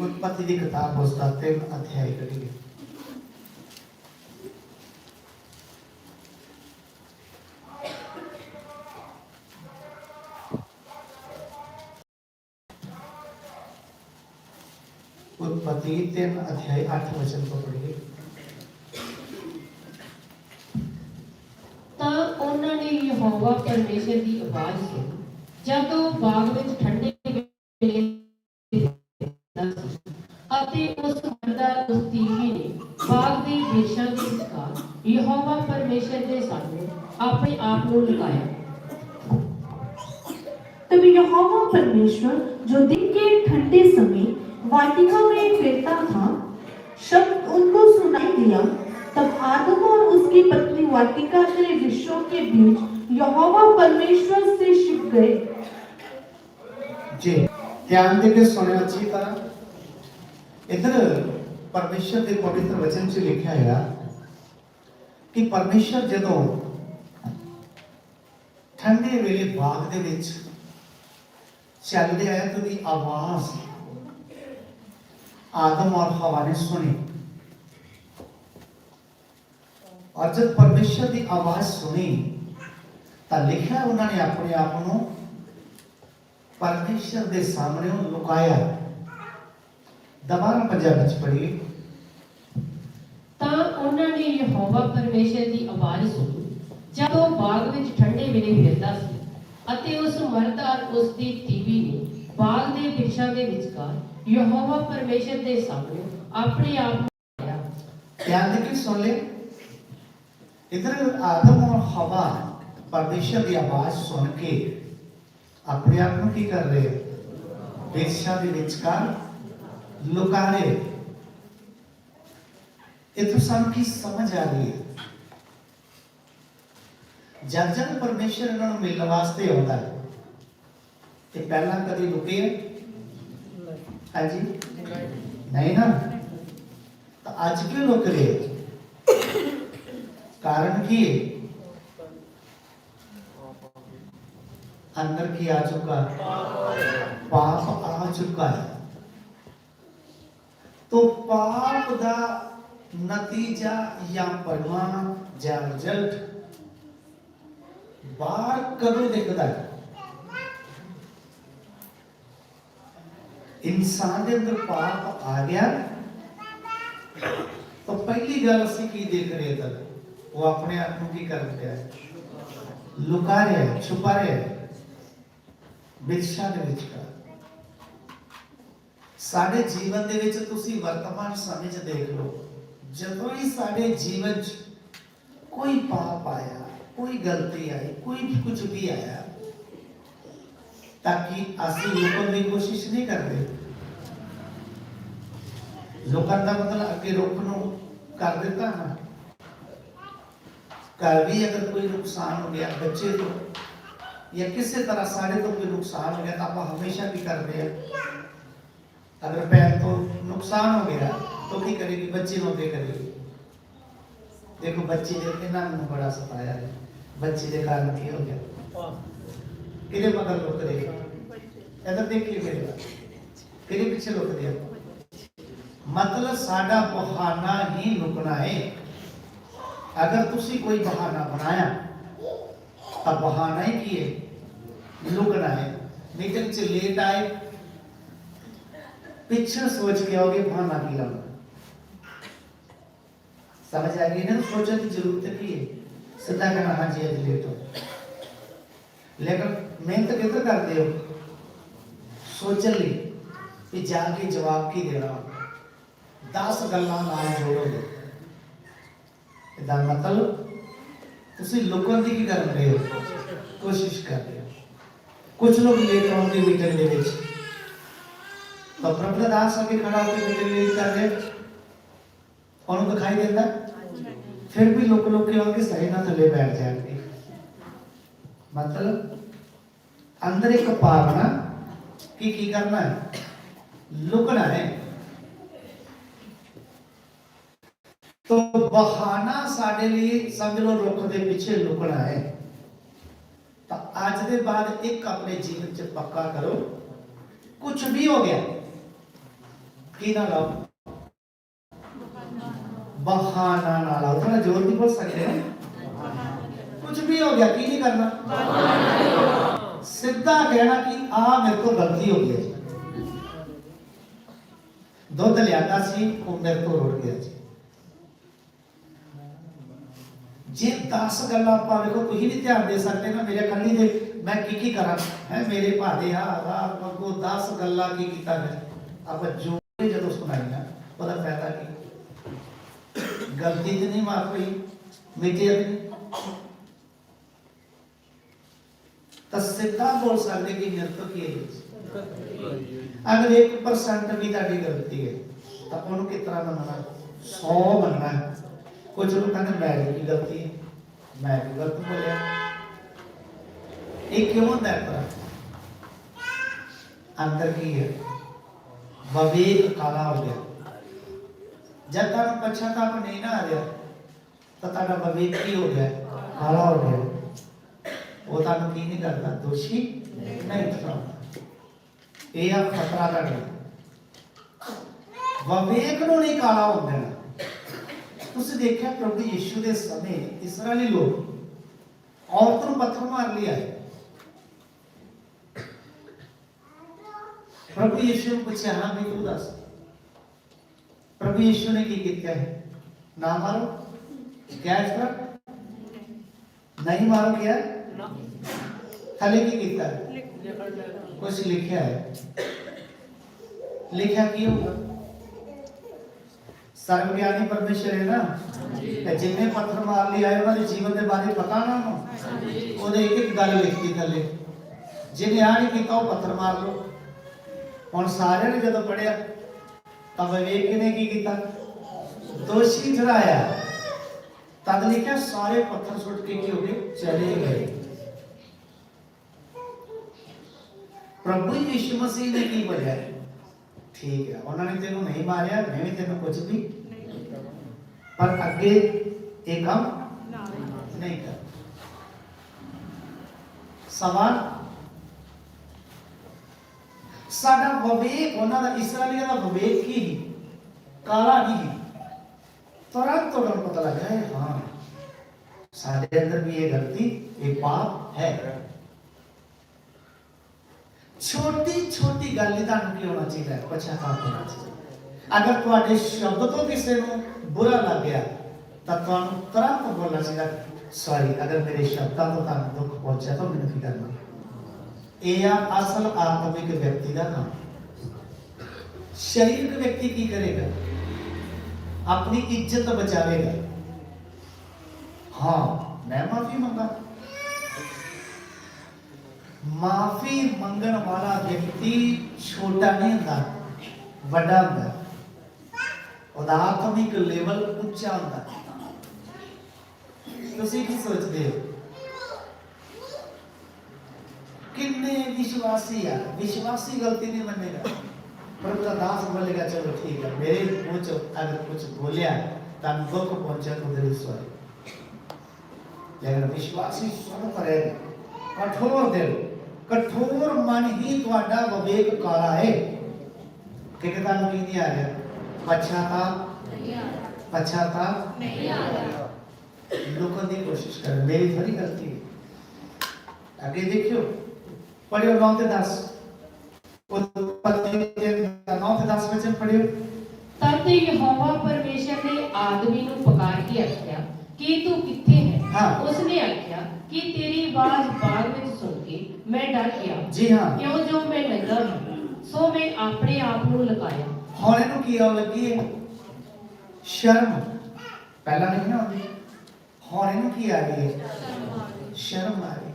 उत्पत्ति की कथा पुस्तक अध्याय करेंगे उत्पत्ति तीन अध्याय आठ वचन को पढ़ेंगे तब उन्होंने यहोवा परमेश्वर की आवाज़ सुनी। जब वो बाग में ਆਪਣੇ ਆਪ ਨੂੰ ਲੁਕਾਇਆ तब यहोवा परमेश्वर जो दिन के ठंडे समय वाटिका में फिरता था शब्द उनको सुनाई दिया तब आदम और उसकी पत्नी वाटिका के वृक्षों के बीच यहोवा परमेश्वर से छिप गए ਜੀ ਧਿਆਨ ਦੇ ਕੇ ਸੁਣਿਓ ਅੱਛੀ ਤਰ੍ਹਾਂ ਇਧਰ ਪਰਮੇਸ਼ਰ ਦੇ ਪਵਿੱਤਰ ਵਚਨ 'ਚ ਲਿਖਿਆ ਹੈ ਕਿ ਪਰਮੇਸ਼ਰ ਜਦੋਂ ਠੰਡੇ ਵੇਲੇ ਬਾਗ ਦੇ ਵਿੱਚ ਚੱਲਦੇ ਆਇਆ ਦੀ ਆਵਾਜ਼ ਆਦਮ ਔਰ ਹਵਾ ਨੇ ਸੁਣੀ। ਔਰ ਜਦ ਪਰਮੇਸ਼ਰ ਦੀ ਆਵਾਜ਼ ਸੁਣੀ, ਤਾਂ ਲਿਖਿਆ ਉਹਨਾਂ ਨੇ ਆਪਣੇ ਆਪ ਨੂੰ, ਪਰਮੇਸ਼ਰ ਦੇ ਸਾਹਮਣੇ ਉਹ ਲੁਕਾਇਆ। ਦਬਾਰਾ ਪੰਜਾਬ ਵਿੱਚ ਪੜ੍ਹੀਏ। ਤਾਂ ਉਹਨਾਂ ਨੇ ਯਹੋਵਾ ਪਰਮੇਸ਼ਰ ਦੀ ਆਵਾਜ਼ ਸੁਣੀ। ਜਦ ਉਹ ਬਾਗ ਵਿੱਚ ਠੰਡੇ ਵੇਲੇ ਫਿਰਦਾ ਸੀ ਅਤੇ ਉਸ ਮਰਦ ਔਰ ਉਸ ਦੀ ਤੀਵੀ ਨੇ ਬਾਗ ਦੇ ਬ੍ਰਿਸ਼ਾਂ ਦੇ ਵਿਚਕਾਰ ਯਹੋਵਾ ਪਰਮੇਸ਼ਰ ਦੇ ਸਾਹਮਣੇ ਆਪਣੇ ਆਪ ਨੂੰ ਲੁਕਾਇਆ ध्यान देके सुन ले इधर आदम और हवा परमेश्वर की आवाज सुन के अपने आप ਨੂੰ ਕੀ ਕਰ ਰਹੇ ਬੇਸ਼ਾ ਦੇ ਵਿਚਕਾਰ ਲੁਕਾ ਰਹੇ ਇਹ ਤੋਂ ਸਾਨੂੰ ਕੀ ਸਮਝ ਆ ਰਹੀ ਹੈ ਜਦ ਜਦ ਪਰਮੇਸ਼ਰ ਇਹਨਾਂ ਨੂੰ ਮਿਲਣ ਵਾਸਤੇ ਆਉਂਦਾ ਹੈ ਤੇ ਪਹਿਲਾਂ ਕਦੀ ਲੁਕੇ ਹੈ ਹਾਂਜੀ ਨਹੀਂ ਨਾ ਤਾਂ ਅੱਜ ਕਿਉਂ ਲੁਕ ਰਹੇ कारण की है अंदर की आ चुका पाप आ चुका है तो पाप ਦਾ ਨਤੀਜਾ ਜਾਂ परिणाम ਜਾਂ ਰਿਜ਼ਲਟ ਬਾਹਰ ਕਦੋਂ ਦਿਖਦਾ ਹੈ? ਇਨਸਾਨ ਦੇ ਅੰਦਰ ਪਾਪ ਆ ਗਿਆ। ਤਾਂ ਪਹਿਲੀ ਗੱਲ ਅਸੀਂ ਕੀ ਦੇਖ ਰਹੇ ਹਾਂ ਉਹ ਆਪਣੇ ਆਪ ਨੂੰ ਕੀ ਕਰ ਰਿਹਾ ਹੈ? ਲੁਕਾ ਰਿਹਾ ਹੈ, ਛੁਪਾ ਰਿਹਾ ਹੈ। ਵਿਦਸ਼ਾ ਦੇ ਵਿੱਚ ਕਰ ਸਾਡੇ ਜੀਵਨ ਦੇ ਵਿੱਚ ਤੁਸੀਂ ਵਰਤਮਾਨ ਸਮੇਂ 'ਚ ਦੇਖ ਲਓ, ਜਦੋਂ ਹੀ ਸਾਡੇ ਜੀਵਨ 'ਚ ਕੋਈ ਪਾਪ ਆਇਆ ਕੋਈ ਗਲਤੀ ਆਈ ਕੋਈ ਵੀ ਕੁਝ ਵੀ ਆਇਆ ਤਾਂ ਕਿ ਅਸੀਂ ਲੁਕਣ ਦੀ ਕੋਸ਼ਿਸ਼ ਨਹੀਂ ਕਰਦੇ ਲੋਕਾਂ ਦਾ ਮਤਲਬ ਅੱਗੇ ਰੁੱਖ ਨੂੰ ਕਰ ਦਿੱਤਾ ਨਾ ਘਰ ਵੀ ਅਗਰ ਕੋਈ ਨੁਕਸਾਨ ਹੋ ਗਿਆ ਬੱਚੇ ਤੋਂ ਜਾਂ ਕਿਸੇ ਤਰ੍ਹਾਂ ਸਾਡੇ ਤੋਂ ਕੋਈ ਨੁਕਸਾਨ ਹੋ ਗਿਆ ਤਾਂ ਆਪਾਂ ਹਮੇਸ਼ਾ ਕੀ ਕਰਦੇ ਆ ਅਗਰ ਪੈਰ ਤੋਂ ਨੁਕਸਾਨ ਹੋ ਗਿਆ ਤਾਂ ਕੀ ਕਰੇਗੀ ਬੱਚੇ ਨੂੰ ਅੱਗੇ ਕਰੇਗੀ देखो, बच्ची देखे ना मैंने बड़ा सताया है। बच्ची देखा नहीं हो गया। किधर मगर रोक देखे? इधर देखिए मेरी बात किले पीछे रोक दिया? मतलब साडा बहाना ही रुकना है। अगर तुसी कोई बहाना बनाया तो बहाना ही किए रुकना है। नहीं तो लेट आए। पीछे सोच के आओगे, बहाना की लगा ਕੀ ਲਾਉਣਾ ਸਮਝ ਆ ਗਈ ਨਾ ਸੋਚਣ ਦੀ ਜ਼ਰੂਰਤ ਕੀ ਹੈ ਸਿੱਧਾ ਕਹਿਣਾ ਹਾਂ ਜੀ ਅੱਜ ਲੇਟ ਹੋ ਲੇਕਿਨ ਮਿਹਨਤ ਕਿੱਧਰ ਕਰਦੇ ਹੋ ਸੋਚਣ ਲਈ ਕਿ ਜਾ ਕੇ ਜਵਾਬ ਕੀ ਦੇਣਾ 10 ਗੱਲਾਂ ਨਾਲ ਜੋੜੋਗੇ ਇਹਦਾ ਮਤਲਬ ਤੁਸੀਂ ਲੋਕਾਂ ਦੀ ਕੀ ਕਰ ਰਹੇ ਹੋ ਕੋਸ਼ਿਸ਼ ਕਰ ਰਹੇ ਹੋ ਕੁਝ ਲੋਕ ਲੇਟ ਆਉਂਦੇ ਮੀਟਿੰਗ ਦੇ ਵਿੱਚ ਤਾਂ ਪ੍ਰਭੂ ਦਾਸ ਅੱਗੇ ਖੜਾ ਹੋ ਕੇ ਮੀਟਿੰਗ ਲਈ ਕਰ ਰਹੇ ਉਹਨੂੰ ਦਿਖਾਈ ਦਿੰਦਾ ਫਿਰ ਵੀ ਲੋਕ ਲੋਕ ਕੇ ਆਉਂਗੇ ਸਹੀ ਨਾਲ ਥੱਲੇ ਬੈਠ ਜਾਣਗੇ। ਮਤਲਬ ਅੰਦਰ ਇੱਕ ਭਾਵਨਾ, ਕਿ ਕੀ ਕਰਨਾ ਹੈ? ਲੁਕਣਾ ਹੈ। ਤੋ ਬਹਾਨਾ ਸਾਡੇ ਲਈ ਸਮਝ ਲਓ ਰੁੱਖ ਦੇ ਪਿੱਛੇ ਲੁਕਣਾ ਹੈ। ਤਾਂ ਅੱਜ ਦੇ ਬਾਅਦ ਇੱਕ ਆਪਣੇ ਜੀਵਨ 'ਚ ਪੱਕਾ ਕਰੋ। ਕੁਝ ਵੀ ਹੋ ਗਿਆ, ਕੀ ਨਾ ਲਾਓ। ਬਹਾਨਾ ਨਾ ਲਾਓ ਥੋੜਾ ਜ਼ੋਰ ਨਹੀਂ ਬੋਲ ਸਕਦੇ ਨੇ ਕੁਝ ਵੀ ਹੋ ਗਿਆ ਕੀ ਨਹੀਂ ਕਰਨਾ ਸਿੱਧਾ ਕਹਿਣਾ ਕਿ ਆ ਮੇਰੇ ਤੋਂ ਗਲਤੀ ਹੋ ਗਈ ਹੈ ਜੀ। ਦੁੱਧ ਲਿਆਦਾ ਸੀ ਉਹ ਮੇਰੇ ਤੋਂ ਰੁੜ ਗਿਆ ਜੀ ਜੇ 10 ਗੱਲਾਂ ਆਪਾਂ ਵੇਖੋ ਤੁਸੀਂ ਵੀ ਧਿਆਨ ਦੇ ਸਕਦੇ ਨਾ ਮੇਰੇ ਕੱਲੀ ਦੇ ਮੈਂ ਕੀ ਕੀ ਕਰਾਂ ਹੈ ਮੇਰੇ ਭਾਦੇ ਆ ਰਾਤ ਕੋ 10 ਗੱਲਾਂ ਕੀ ਕੀਤਾ ਮੈਂ ਆਪਾਂ ਜੋ ਵੀ ਜਦੋਂ ਸੁਣਾਈ ਨਾ ਉਹਦਾ ਫਾਇਦਾ ਕੀ ਗਲਤੀ ਤੇ ਨਹੀਂ ਮਾਫ ਹੋਈ ਮਿਟੇ ਆਪਣੀ ਤਾਂ ਸਿੱਧਾ ਬੋਲ ਸਕਦੇ ਕਿ ਮੇਰੇ ਤੋਂ ਕੀ ਹੈ ਅਗਰ 1% ਵੀ ਤੁਹਾਡੀ ਗਲਤੀ ਹੈ ਤਾਂ ਉਹਨੂੰ ਕਿਸ ਤਰ੍ਹਾਂ ਮੰਨਣਾ 100 ਮੰਨਣਾ ਹੈ ਕੁਝ ਲੋਕ ਕਹਿੰਦੇ ਮੈਂ ਕੀ ਗਲਤੀ ਹੈ ਮੈਂ ਵੀ ਗਲਤ ਬੋਲਿਆ ਇਹ ਕਿਉਂ ਹੁੰਦਾ ਹੈ ਪਰ ਅੰਦਰ ਕੀ ਹੈ ਵਿਵੇਕ ਕਾਲਾ ਹੋ ਗਿਆ ਜਦ ਤੱਕ ਪਛਤਾਵਾ ਨਹੀਂ ਨਾ ਆ ਰਿਹਾ, ਤਾਂ ਤੁਹਾਡਾ ਵਿਵੇਕ ਕੀ ਹੋ ਗਿਆ? ਕਾਲਾ ਹੋ ਗਿਆ। ਉਹ ਤੁਹਾਨੂੰ ਕੀ ਨਹੀਂ ਕਰਦਾ? ਦੋਸ਼ੀ? ਨਹੀਂ ਠਹਿਰਾਉਂਦਾ ਇਹ ਆ ਖਤਰਾ ਦਾ ਗੱਲ ਵਿਵੇਕ ਨੂੰ ਨਹੀਂ ਕਾਲਾ ਹੁੰਦਾ ਤੁਸੀਂ ਦੇਖਿਆ ਪ੍ਰਭੂ ਯੀਸ਼ੂ ਦੇ ਸਮੇਂ ਇਸਰਾਇਲੀ ਲੋਕ ਔਰਤ ਨੂੰ ਪੱਥਰ ਮਾਰ ਲਿਆ ਪ੍ਰਭੂ ਯੀਸ਼ੂ ਨੂੰ ਪੁੱਛਿਆ, ਹਾਂ ਵੀ ਤੂੰ ਦੱਸ। ਪ੍ਰਭੂ ਯੀਸ਼ੂ ਨੇ ਕੀ ਕੀਤਾ ਹੈ? ਨਾ ਮਾਰੋ। ਇਸ ਪਰ ਨਹੀਂ ਮਾਰੋ ਕਿਆ ਥਲੇ ਕੀ ਕੀਤਾ? ਕੁਝ ਲਿਖਿਆ ਹੈ। ਲਿਖਿਆ ਕੀ ਹੋਗਾ ਸਰਵਗਿਆਨੀ ਪਰਮੇਸ਼ਰ ਹੈ ਨਾ ਤੇ ਜਿੰਨੇ ਪੱਥਰ ਮਾਰ ਲਈ ਆਏ ਉਹਨਾਂ ਦੇ ਜੀਵਨ ਦੇ ਬਾਰੇ ਪਤਾ ਨਾ ਉਹਨੂੰ। ਉਹਦੇ ਇੱਕ ਇੱਕ ਗੱਲ ਲਿਖੀ ਥੱਲੇ। ਜਿਹਨੇ ਆ ਨਹੀਂ ਕੀਤਾ ਉਹ ਪੱਥਰ ਮਾਰ ਲਓ। ਹੁਣ ਸਾਰਿਆਂ ਨੇ ਜਦੋਂ ਪੜਿਆ තව වේගනයකි ගිතක් दोषी ठहराया तद ने क्या सारे पत्थर सुट के के होके चले गए। प्रभु यीशु मसीह ने की बजाय ठीक है उन्होंने तेरे नहीं मारा मैं भी तेरे कुछ भी पर आगे एक हम नहीं कर। सवाल ਸਾਡਾ ਵਿਵੇਕ ਉਹਨਾਂ ਦਾ ਇਸਰਾਈਲੀਆਂ ਦਾ ਵਿਵੇਕ ਕੀ ਸੀ? ਕਾਲਾ ਨਹੀਂ ਸੀ। ਤੁਰੰਤ ਉਹਨਾਂ ਨੂੰ ਪਤਾ ਲੱਗਾ ਹੈ ਹਾਂ ਸਾਡੇ ਅੰਦਰ ਵੀ ਇਹ ਗਲਤੀ ਇਹ ਪਾਪ ਹੈ ਛੋਟੀ ਛੋਟੀ ਗੱਲ ਹੀ ਤੁਹਾਨੂੰ ਕੀ ਹੋਣਾ ਚਾਹੀਦਾ ਹੈ ਪਛਤਾਵਾ ਹੋਣਾ ਚਾਹੀਦਾ ਅਗਰ ਤੁਹਾਡੇ ਸ਼ਬਦ ਤੋਂ ਕਿਸੇ ਨੂੰ ਬੁਰਾ ਲੱਗ ਗਿਆ ਤਾਂ ਤੁਹਾਨੂੰ ਤੁਰੰਤ ਬੋਲਣਾ ਚਾਹੀਦਾ ਸੌਰੀ ਅਗਰ ਮੇਰੇ ਸ਼ਬਦਾਂ ਤੋਂ ਤੁਹਾਨੂੰ ਦੁੱਖ ਪਹੁੰਚਿਆ ਤਾਂ ਮੈਨੂੰ ਕੀ ਕਰਨਾ ਇਹ ਆ ਅਸਲ ਆਤਮਿਕ ਵਿਅਕਤੀ ਦਾ ਕੰਮ ਸਰੀਰਕ ਵਿਅਕਤੀ ਕੀ ਕਰੇਗਾ ਆਪਣੀ ਇੱਜ਼ਤ ਬਚਾਵੇਗਾ ਹਾਂ ਮੈਂ ਮਾਫੀ ਮੰਗਾ ਮਾਫੀ ਮੰਗਣ ਵਾਲਾ ਵਿਅਕਤੀ ਛੋਟਾ ਨਹੀਂ ਹੁੰਦਾ ਵੱਡਾ ਹੁੰਦਾ ਉਹਦਾ ਆਤਮਿਕ ਲੈਵਲ ਉੱਚਾ ਹੁੰਦਾ ਤੁਸੀਂ ਕੀ ਸੋਚਦੇ ਹੋ ਕਿੰਨੇ ਵਿਸ਼ਵਾਸੀ ਆ ਵਿਸ਼ਵਾਸੀ ਗਲਤੀ ਨਹੀਂ ਮੰਨੇਗਾ ਪ੍ਰਭੂ ਦਾ ਦਾਸ ਬੋਲੇਗਾ ਚਲੋ ਠੀਕ ਹੈ ਮੇਰੇ ਮੂੰਹ ਚ ਅਗਰ ਕੁਝ ਬੋਲਿਆ ਤਾਂ ਦੁੱਖ ਪਹੁੰਚਿਆ ਤਾਂ ਦਿਲ ਸੋਏ ਲੇਕਿਨ ਵਿਸ਼ਵਾਸੀ ਸੁਣ ਕਰੇਗਾ ਕਠੋਰ ਦਿਲ ਕਠੋਰ ਮਨ ਹੀ ਤੁਹਾਡਾ ਵਿਵੇਕ ਕਾਲਾ ਹੈ ਕਿ ਤੁਹਾਨੂੰ ਕੀ ਨਹੀਂ ਆ ਰਿਹਾ ਪਛਤਾਪ ਪਛਤਾਪ ਨਹੀਂ ਆ ਰਿਹਾ ਲੋਕਾਂ ਦੀ ਕੋਸ਼ਿਸ਼ ਕਰ ਮੇਰੀ ਥੋੜੀ ਗਲਤੀ ਹੈ ਅੱਗੇ ਦੇਖਿਓ ਪੜਿਓ 9 ਤੇ 10 ਉਤਪਤੀ ਦੇ 9 ਤੇ 10 ਵਚਨ ਪੜਿਓ ਤਦ ਯਹੋਵਾ ਪਰਮੇਸ਼ਰ ਨੇ ਆਦਮੀ ਨੂੰ ਪੁਕਾਰ ਕੇ ਆਖਿਆ ਕਿ ਤੂੰ ਕਿੱਥੇ ਹੈ। ਉਸਨੇ ਆਖਿਆ ਕਿ ਤੇਰੀ ਆਵਾਜ਼ ਬਾਗ ਵਿੱਚ ਸੁਣ ਕੇ ਮੈਂ ਡਰ ਗਿਆ ਜੀ ਹਾਂ ਕਿਉਂ ਜੋ ਮੈਂ ਨੰਗਾ ਹਾਂ ਸੋ ਮੈਂ ਆਪਣੇ ਆਪ ਨੂੰ ਲਗਾਇਆ ਹੁਣ ਇਹਨੂੰ ਕੀ ਆਉਣ ਲੱਗੀ ਹੈ ਸ਼ਰਮ। ਪਹਿਲਾਂ ਨਹੀਂ ਨਾ ਆਉਂਦੀ। ਹੁਣ ਇਹਨੂੰ ਕੀ ਆ ਰਹੀ ਹੈ ਸ਼ਰਮ ਆ ਰਹੀ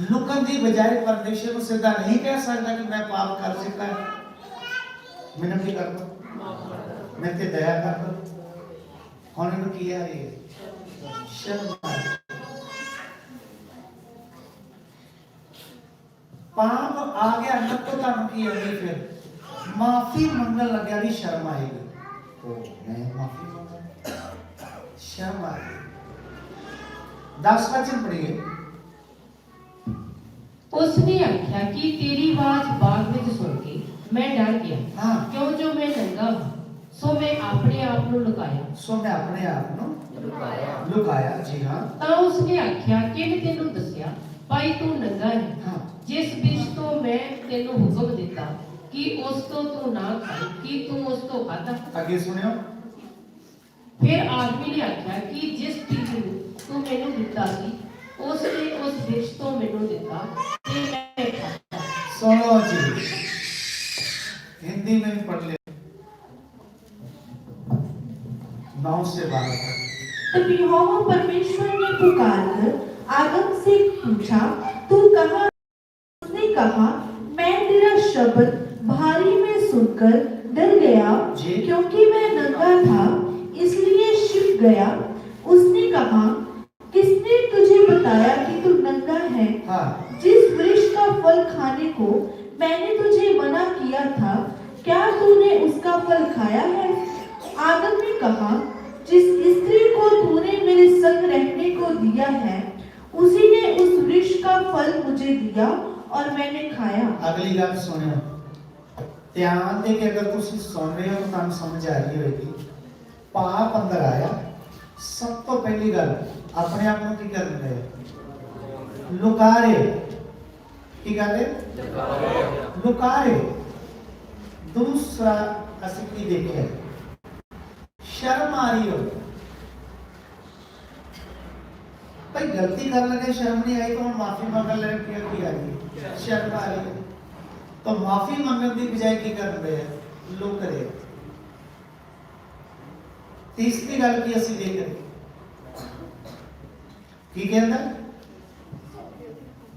ਲੁਕਣ ਦੀ ਬਜਾਏ ਪਰਮੇਸ਼ਰ ਨੂੰ ਸਿੱਧਾ ਨਹੀਂ ਕਹਿ ਸਕਦਾ ਕਿ ਮੈਂ ਪਾਪ ਕਰ ਚੁੱਕਾ ਹਾਂ ਮੈਨੂੰ ਕੀ ਕਰ ਦੋ ਮੈਂ ਤੇ ਦਇਆ ਕਰ ਦੋ ਹੁਣ ਇਹਨੂੰ ਕੀ ਆ ਰਹੀ ਹੈ ਸ਼ਰਮ ਆ ਰਹੀ ਹੈ ਪਾਪ ਆ ਗਿਆ ਅੰਦਰ ਤੋਂ ਤੁਹਾਨੂੰ ਕੀ ਹੋਣੀ ਫਿਰ ਮਾਫੀ ਮੰਗਣ ਲੱਗਿਆ ਵੀ ਸ਼ਰਮ ਆਏਗੀ ਉਹ ਮੈਂ ਮਾਫੀ ਮੰਗਾਂ ਸ਼ਰਮ ਆਏਗੀ 10 ਵਚਨ ਪੜੀਏ ਉਸਨੇ ਆਖਿਆ ਕਿ ਤੇਰੀ ਆਵਾਜ਼ ਬਾਗ ਵਿੱਚ ਸੁਣ ਕੇ ਮੈਂ ਡਰ ਗਿਆ। ਹਾਂ। ਕਿਉਂ ਜੋ ਮੈਂ ਨੰਗਾ ਹਾਂ ਸੋ ਮੈਂ ਆਪਣੇ ਆਪ ਨੂੰ ਲੁਕਾਇਆ। ਸੋ ਮੈਂ ਆਪਣੇ ਆਪ ਨੂੰ ਲੁਕਾਇਆ। ਜੀ ਹਾਂ। ਤਾਂ ਉਸਨੇ ਆਖਿਆ ਕਿ ਤੈਨੂੰ ਦੱਸਿਆ ਭਾਈ ਤੂੰ ਨੰਗਾ ਹੈ। ਹਾਂ। ਜਿਸ ਬਿਰਛ ਤੋਂ ਮੈਂ ਤੈਨੂੰ ਹੁਕਮ ਦਿੱਤਾ ਕਿ ਉਸ ਤੋਂ ਤੂੰ ਨਾ ਖਾਈ ਕੀ ਤੂੰ ਉਸ ਤੋਂ ਖਾਧਾ। ਅੱਗੇ ਸੁਣਿਓ। ਫਿਰ ਆਦਮੀ ਨੇ ਆਖਿਆ ਕਿ ਜਿਸ ਚੀਜ਼ ਨੂੰ ਤੂੰ ਮੈਨੂੰ ਦਿੱਤਾ ਸੀ ਉਸ ਨੇ ਉਸ ਬਿਰਛ ਤੋਂ ਮੈਨੂੰ ਦਿੱਤਾ। सुनो हिंदी में भी पढ़ ले। नौ से बारह तक। तब यहोवा परमेश्वर ने पुकार कर आदम से पूछा तू कहाँ? उसने कहा मैं तेरा शब्द भारी में सुनकर डर गया। क्योंकि मैं नंगा था इसलिए छिप गया उसने कहा किसने तुझे बताया कि तू नंगा है हाँ जिस वृक्ष का फल खाने को मैंने तुझे मना किया था क्या तूने उसका फल खाया है। आदम ने कहा, जिस स्त्री को तूने मेरे संग रहने को दिया है, उसी ने उस वृक्ष का फल मुझे दिया और मैंने खाया। अगली बात सुनो। ध्यान दे के अगर तू सुन रहे हो तो तुम समझ आ रही होगी। पाप अंदर आया। सब तो पहली गल, अपने आप को की कर रहे लुका रहे की कर रहे लुका रहे ਦੂਸਰਾ ਅਸੀਂ ਕੀ ਦੇਖਿਆ ਸ਼ਰਮ ਆ ਰਹੀ ਹੋ ਭਾਈ ਗਲਤੀ ਕਰਨ ਲੱਗੇ ਸ਼ਰਮ ਨਹੀਂ ਆਈ ਤਾਂ ਹੁਣ ਮਾਫੀ ਮੰਗਣ ਲੱਗੇ ਕੀ ਕੀ ਆ ਰਹੀ ਹੈ ਸ਼ਰਮ ਆ ਰਹੀ ਹੈ ਤਾਂ ਮਾਫੀ ਮੰਗਣ ਦੀ ਬਜਾਏ ਕੀ ਕਰਨ ਰਹੇ ਆ ਲੁਕ ਰਹੇ ਆ। ਤੀਸਰੀ ਗੱਲ ਕੀ ਅਸੀਂ ਦੇਖ ਰਹੇ ਕੀ ਕਹਿੰਦਾ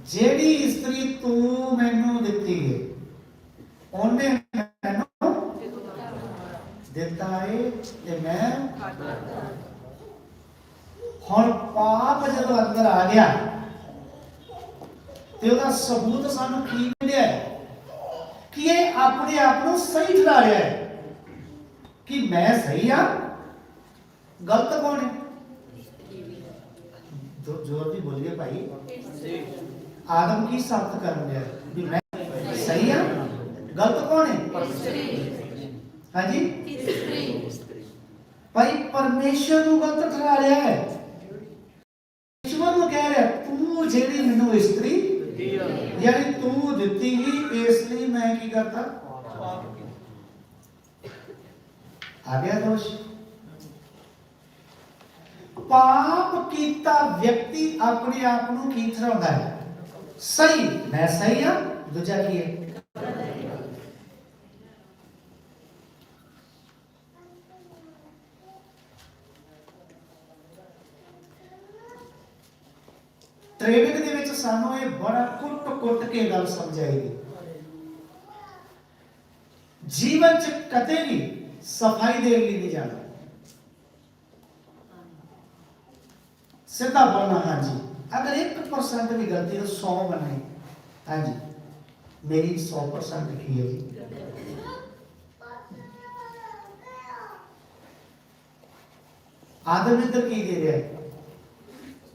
ਜਿਹੜੀ ਇਸਤਰੀ ਤੂੰ ਮੈਨੂੰ ਦਿੱਤੀ ਹੈ ਉਹਨੇ ਦਿੱਤਾ ਤੇ ਮੈਂ ਹੁਣ ਪਾਪ ਜਦੋਂ ਅੰਦਰ ਆ ਗਿਆ ਤੇ ਉਹਦਾ ਸਬੂਤ ਸਾਨੂੰ ਕੀ ਮਿਲਿਆ? ਕਿ ਇਹ ਆਪਣੇ ਆਪ ਨੂੰ ਸਹੀ ਠਹਿਰਾ ਰਿਹਾ ਹੈ। ਕਿ ਮੈਂ ਸਹੀ ਆ ਗਲਤ ਕੌਣ ਹੈ? ਜੋ ਜੋਰ ਦੀ ਬੋਲੀਏ ਭਾਈ। ਆਦਮ ਕੀ ਸਾਬਤ ਕਰਨ ਰਿਹਾ ਵੀ ਮੈਂ ਸਹੀ ਆ ਗਲਤ ਕੌਣ ਹੈ? ਹਾਂਜੀ ਭਾਈ ਪਰਮੇਸ਼ਰ ਨੂੰ ਗਲਤ ਠਹਿਰਾ ਰਿਹਾ ਹੈ ਪਰਮੇਸ਼ਰ ਨੂੰ ਕਹਿ ਰਿਹਾ ਤੂੰ ਜਿਹੜੀ ਮੈਨੂੰ ਇਸਤਰੀ ਯਾਨੀ ਤੂੰ ਦਿੱਤੀ ਹੀ ਇਸ ਲਈ ਮੈਂ ਕੀ ਕਰਤਾ ਆ ਗਿਆ ਦੋਸ਼ ਪਾਪ ਕੀਤਾ ਵਿਅਕਤੀ ਆਪਣੇ ਆਪ ਨੂੰ ਕੀ ਠਹਿਰਾਉਂਦਾ ਹੈ ਸਹੀ ਮੈਂ ਸਹੀ ਹਾਂ ਦੂਜਾ ਕੀ ਹੈ સાનોએ બડા કુટ કુટકે ગાલ સમજાવી દી જીવન ચ કતેની સફાઈ દે अगर एक परसेंट भी गलती तो सौ बनाए। हाँ जी। मेरी सौ परसेंट की होगी आदम इधर तो की दे रहा है?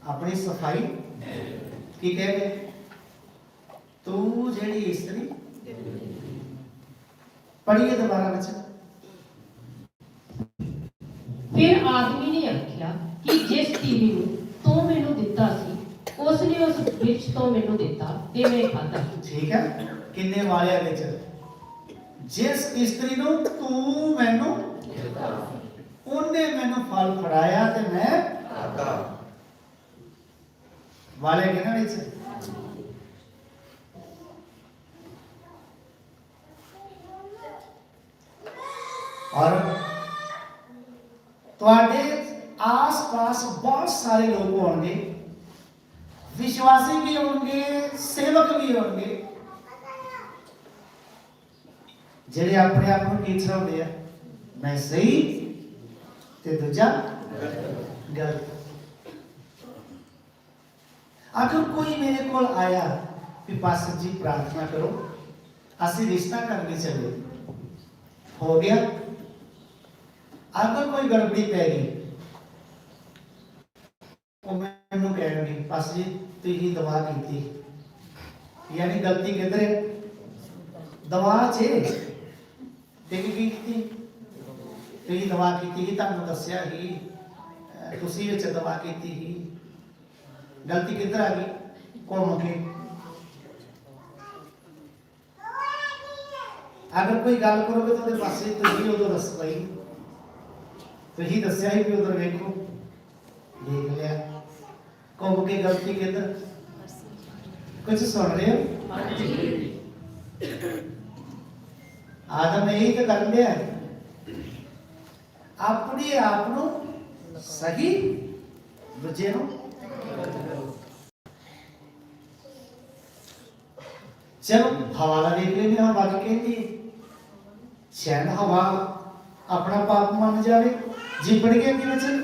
अपनी सफ़ाई? ਕੀ ਕਹਿ ਤੂੰ ਜਿਹੜੀ ਇਸਤਰੀ ਪੜੀਏ ਦੁਬਾਰਾ ਵਿੱਚ? ਫਿਰ ਆਦਮੀ ਨੇ ਆਖਿਆ ਕਿ ਜਿਸ ਟੀਵੀ ਨੂੰ ਤੂੰ ਮੈਨੂੰ ਦਿੱਤਾ ਸੀ ਉਸ ਨੇ ਉਸ ਬਿਰਛ ਤੋਂ ਮੈਨੂੰ ਦਿੱਤਾ ਤੇ ਮੈਂ ਖਾਧਾ। ਠੀਕ ਹੈ? ਕਿੰਨੇ ਵਾਲਿਆਂ ਵਿੱਚ? ਜਿਸ ਇਸਤਰੀ ਨੂੰ ਤੂੰ ਮੈਨੂੰ ਉਹਨੇ ਮੈਨੂੰ ਫਲ ਫੜਾਇਆ ਤੇ ਮੈਂ ਵਾਲੇ ਕਿਹਨਾਂ ਵਿੱਚ ਔਰ ਤੁਹਾਡੇ ਆਸ-ਪਾਸ ਬਹੁਤ ਸਾਰੇ ਲੋਕ ਹੋਣਗੇ ਵਿਸ਼ਵਾਸੀ ਵੀ ਹੋਣਗੇ ਸੇਵਕ ਵੀ ਹੋਣਗੇ ਜਿਹੜੇ ਆਪਣੇ ਆਪ ਨੂੰ ਕੀ ਸਮਝਦੇ ਆ ਮੈਂ ਸਹੀ ਤੇ ਦੂਜਾ ਗਲਤ ਅਗਰ ਕੋਈ ਮੇਰੇ ਕੋਲ ਆਇਆ ਕਿ ਪਾਸਟਰ ਜੀ ਪ੍ਰਾਰਥਨਾ ਕਰੋ, ਅਸੀਂ ਰਿਸ਼ਤਾ ਕਰਨੇ ਚੱਲੇ। ਹੋ ਗਿਆ? ਅਗਰ ਕੋਈ ਗੜਬੜੀ ਪੈ ਗਈ, ਉਹ ਮੈਨੂੰ ਕਹਿਣਗੇ ਪਾਸਟਰ ਜੀ, ਤੁਸੀਂ ਦਵਾ ਕੀਤੀ। ਯਾਨੀ ਗਲਤੀ ਕਿੱਧਰ ਹੈ? ਦਵਾ 'ਚ ਤੇ ਕੀ ਕੀਤੀ? ਤੁਸੀਂ ਦਵਾ ਕੀਤੀ ਸੀ, ਤੁਹਾਨੂੰ ਦੱਸਿਆ ਸੀ ਤੁਸੀਂ ਵਿੱਚ ਦਵਾ ਕੀਤੀ ਸੀ। गलती किधर आ गई? कौन के अगर कोई गल करोगे तो पास तो ही उधर दस पाई तो ही दसिया ही उधर वेखो देख लिया। कौम के गलती किधर? कुछ सुन रहे हो? आदम यही तो कर लिया अपने आप सही दूजे चलो हवा का देख लेने हम बात कहते शायद हवा अपना पाप मान जाए जीवन के भी वचन?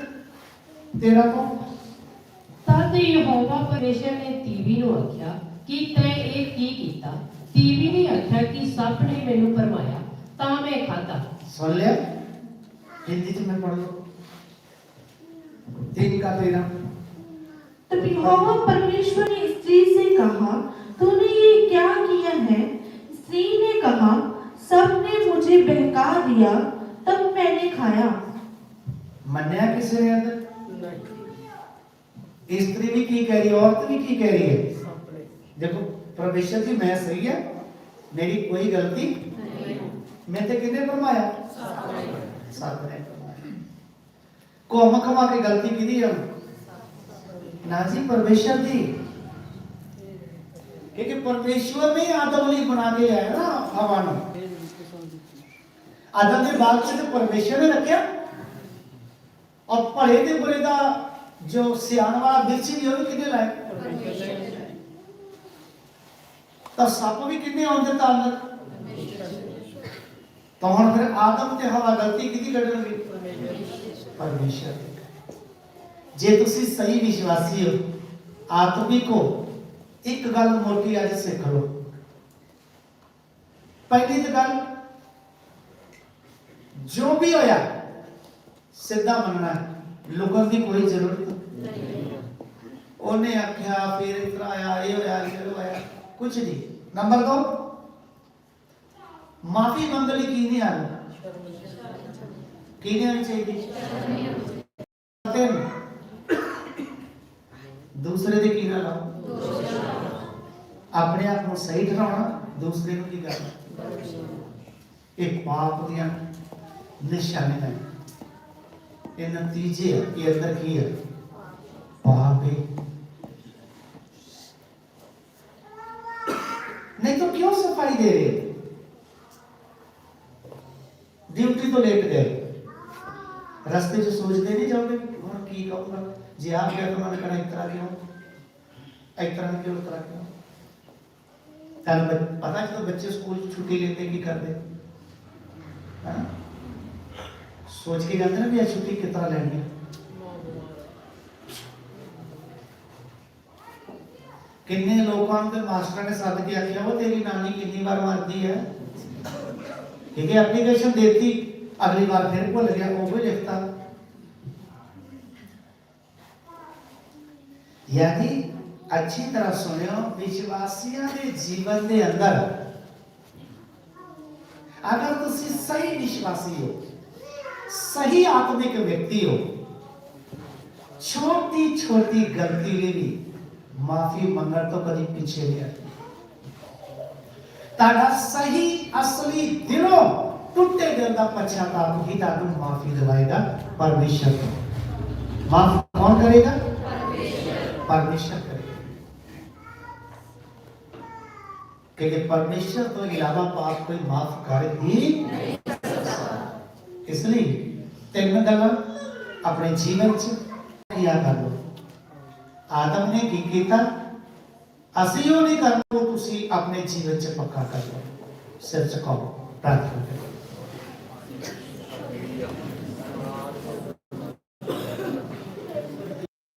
तेरा को तो तद यहोवा परमेश्वर ने तीवी नु आख्या कि तै ए की कीता। तीवी ने आख्या कि सांप ने मेनू परमाया ता मैं खाता सुन ले हिंदी च मैं पढ़ लो। तीन का तेरा। तभी यहोवा परमेश्वर ने स्त्री से कहा तूने ये क्या किया है? स्त्री ने कहा सबने मुझे बहका दिया तब मैंने खाया। मन्या किसी ने अंदर? स्त्री भी की कह रही है औरत भी की कह रही है? देखो परमेश्वर जी मैं सही है? मेरी कोई गलती? मैं तो कितने फरमाया? सत ने घूम घमा के गलती की है ना जी परमेश्वर जी। क्योंकि परमेश्वर ने आदम ने बना दिया है ना हवा ने आदम के बाल से तो परमेश्वर ने रखे। और पढ़े थे बुरे का जो सियान वाला बिरछ भी हो कितने लाए? तो सप भी कितने आते तो तो हम फिर आदम से हवा गलती कि करेगी परमेश्वर जे तुम सही विश्वासी हो, आत्मिक हो ਇੱਕ ਗੱਲ ਮੋਟੀ ਅੱਜ ਸਿੱਖ ਲਓ। ਪਹਿਲੀ ਤੇ ਗੱਲ, ਜੋ ਵੀ ਹੋਇਆ, ਸਿੱਧਾ ਮੰਨਣਾ ਹੈ। ਲੁਕਣ ਦੀ ਕੋਈ ਜ਼ਰੂਰਤ ਨਹੀਂ। ਉਹਨੇ ਆਖਿਆ, ਫਿਰ ਇਤਰਾ ਆਇਆ, ਇਹ ਹੋਇਆ ਇਹ ਹੋਇਆ ਕੁਝ ਨਹੀਂ। ਨੰਬਰ 2 ਮਾਫੀ ਮੰਗ ਲਈ ਕੀ ਨਹੀਂ ਆਣੀ ਕੀ ਨਹੀਂ ਆਣੀ ਚਾਹੀਦੀ? ਤਿੰਨ। ਦੂਸਰੇ ਦੇ ਕੀ ਨਾ ਲਾਓ? ਆਪਣੇ ਆਪ ਨੂੰ ਸਹੀ ਠਹਿਰਾਉਣਾ ਦੂਸਰੇ ਨੂੰ ਕੀ ਕਰਨਾ ਇਹ ਪਾਪ ਦੀਆਂ ਨਿਸ਼ਾਨੇ ਹਨ ਇਹ ਨਤੀਜੇ ਹੈ, ਇਹ ਅੰਦਰ ਕੀ ਹੈ ਪਾਪ ਹੈ नहीं तो क्यों सफाई दे रहे ड्यूटी तो लेट गए रास्ते से सोचते नहीं जाओगे और की कहूंगा जी आप गया तो मैंने कहा एक तरह क्यों एक तरह क्यों उस तरह क्यों तब बच- पता है जब बच्चे स्कूल छुट्टी लेते की करते हाँ? सोच के जाते ना भी आज छुट्टी किस तरह लेनी है ਕਿੰਨੇ ਲੋਕਾਂ ਨੂੰ ਤੇ ਮਾਸਟਰ ਨੇ ਸੱਦ ਕੇ ਆਖਿਆ ਉਹ ਤੇਰੀ ਨਾਨੀ ਕਿੰਨੀ ਵਾਰ ਮਰਦੀ ਹੈ ਠੀਕ ਹੈ ਐਪਲੀਕੇਸ਼ਨ ਦੇਤੀ ਅਗਲੀ ਵਾਰ ਫਿਰ ਭੁੱਲ ਗਿਆ ਉਹ ਵੀ ਲਿਖਤਾ ਯਾਨੀ ਅੱਛੀ ਤਰ੍ਹਾਂ ਸੁਣਿਓ ਵਿਸ਼ਵਾਸੀਆਂ ਦੇ ਜੀਵਨ ਦੇ ਅੰਦਰ ਅਗਰ ਤੁਸੀਂ ਸਹੀ ਵਿਸ਼ਵਾਸੀ ਹੋ ਸਹੀ ਆਤਮਿਕ ਵਿਅਕਤੀ ਹੋ ਛੋਟੀ ਛੋਟੀ ਗਲਤੀ ਲਈ ਵੀ ਮਾਫੀ ਮੰਗਣ ਤੋਂ ਕਦੀ ਪਿੱਛੇ ਨਹੀਂ ਹਟਦੇ ਤੁਹਾਡਾ ਸਹੀ ਅਸਲੀ ਦਿਲੋਂ ਟੁੱਟੇ ਦਿਲ ਦਾ ਪਛਤਾਵਾ ਹੀ ਤੁਹਾਨੂੰ ਮਾਫੀ ਦਿਵਾਏਗਾ ਪਰਮੇਸ਼ਰ ਮਾਫ ਕੌਣ ਕਰੇਗਾ ਪਰਮੇਸ਼ਰ क्योंकि परमेश्वर तो इलावा पाप कोई माफ कर ही नहीं सकता। इसलिए तीन गल्लां अपने जीवन च किया कर लो ਆਦਮ ਨੇ ਕੀ ਕੀਤਾ ਅਸੀਂ ਉਹ ਨਹੀਂ ਕਰਨਾ ਉਹ ਤੁਸੀਂ ਆਪਣੇ ਜੀਵਨ ਚ ਪੱਕਾ ਕਰ ਲਓ ਸਿਰ ਝੁਕਾਓ ਪ੍ਰਾਰਥਨਾ ਕਰੋ